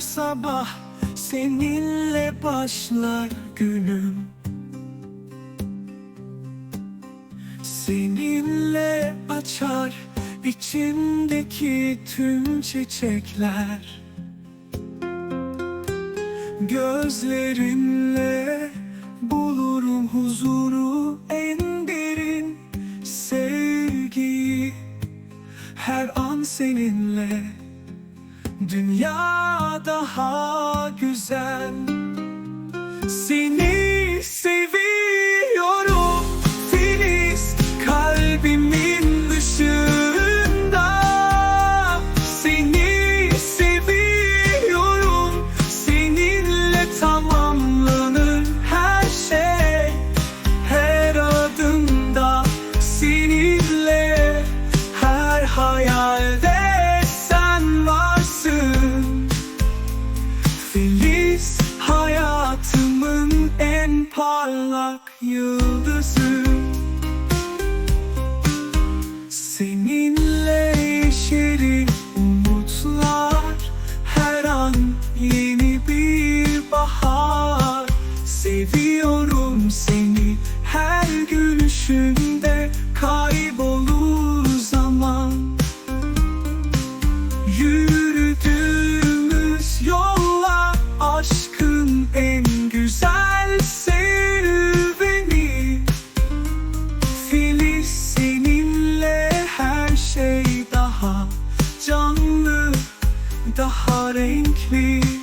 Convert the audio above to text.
sabah seninle başlar günüm. Seninle açar içimdeki tüm çiçekler. Gözlerinle bulurum huzuru en derin sevgiyi. Her an seninle dünya daha güzel. Seni parlak yıldızı. Seninle yeşerir umutlar. Her an yeni bir bahar. Seviyorum seni. Her gülüşünde Kaybolur zaman. Yürü the heart heartache me